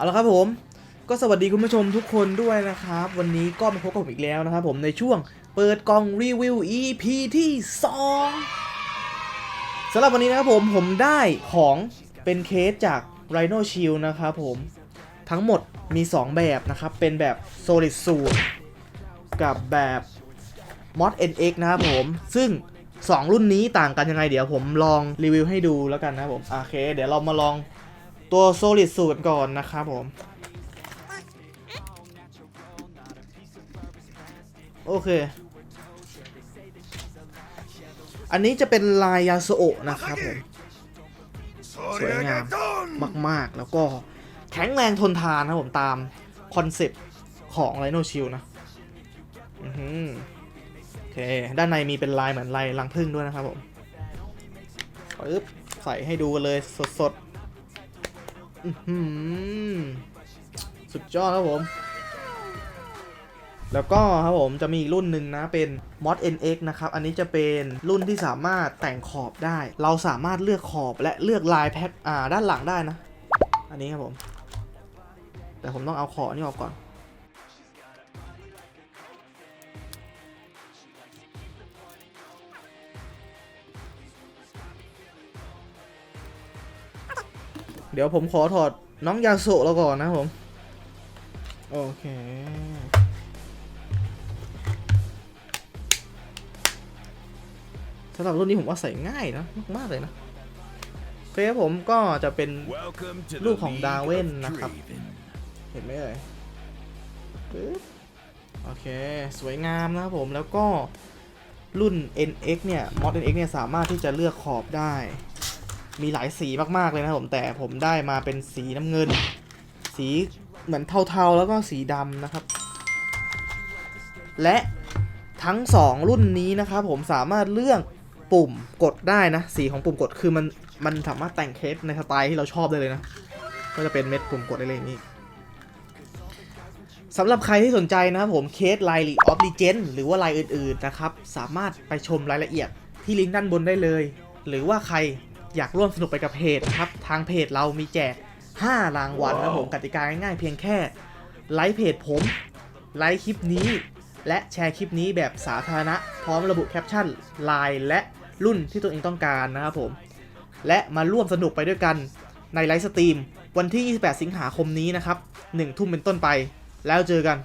เอาละครับผมก็สวัสดีคุณผู้ชมทุกคนด้วยนะครับ วันนี้ก็มาพบกับผมอีกแล้วนะครับผมในช่วงเปิดกล่องรีวิว EP ที่ 2สำหรับวันนี้นะครับผมผมได้ของเป็นเคสจาก Rhino Shield นะครับผมทั้งหมดมี 2 แบบนะครับ เป็นแบบ Solid Suit กับแบบ Mod NX นะครับผม ซึ่ง 2 รุ่นนี้ต่างกันยังไงเดี๋ยวผมลองรีวิวให้ดูแล้วกันนะครับผมโอเค เดี๋ยวเรามาลอง ตัว Solid Suit ก่อนนะครับผม โอเค อันนี้จะเป็นลายยาโซโอนะครับผม สวยงามมาก ๆ แล้วก็แข็งแรงทนทานนะครับผมตามคอนเซปต์ของไ i โนชิลนะอือหือโอเค ด้านในมีเป็นลายเหมือนลายรังผึ้งด้วยนะครับผมปึ๊บใส่ให้ดูกันเลยสดๆ สุดยอดครับผม แล้วก็ครับผมจะมีอีกรุ่นหนึ่งนะเป็น Mod NX นะครับ อันนี้จะเป็นรุ่นที่สามารถแต่งขอบได้ เราสามารถเลือกขอบและเลือกลายแพ็คด้านหลังได้นะ อันนี้ครับผม แต่ผมต้องเอาขอบนี่ออกก่อน เดี๋ยวผมขอถอดน้องยาโซะแล้วก่อนนะครับผม โอเค สำหรับรุ่นนี้ผมว่าใส่ง่ายนะ มาก ๆ เลยนะเฟซผมก็จะเป็นลูลูกกขขอองงดาดาเว่เว่นนนะนะคครัรับบเห็นไหมเอ่ยปึ๊บโอเค สวยงามนะครับผมแล้วก็รุ่น NX เนี่ย Mod NX เนี่ย สามารถที่จะเลือกขอบได้ มีหลายสีมากๆเลยนะผมแต่ผมได้มาเป็นสีน้ำเงิน สีเหมือนเทาๆแล้วก็สีดำนะครับ และทั้ง 2 รุ่นนี้นะครับผมสามารถเลือกปุ่มกดได้นะ สีของปุ่มกดคือมันมันสามารถแต่งเคสในสไตล์ที่เราชอบได้เลยนะ ก็จะเป็นเม็ดปุ่มกดได้เลยนี้สำหรับใครที่สนใจนะครับผมเคสไลน์ออฟลีเจนหรือว่าลายอื่นๆนะครับ สามารถไปชมรายละเอียดที่ลิงก์ด้านบนได้เลย หรือว่าใคร อยากร่วมสนุกไปกับเพจนะครับ ทางเพจเรามีแจก 5 รางวัลนะครับผมกติกาง่ายๆเพียงแค่ไลค์เพจผมไลค์คลิปนี้ และแชร์คลิปนี้แบบสาธารณะ พร้อมระบุแคปชั่นไลน์และรุ่นที่ตัวเองต้องการนะครับผม และมาร่วมสนุกไปด้วยกันในไลฟ์สตรีมวันที่ 28 สิงหาคมนี้นะครับ1ทุ่มเป็นต้นไป แล้วเจอกัน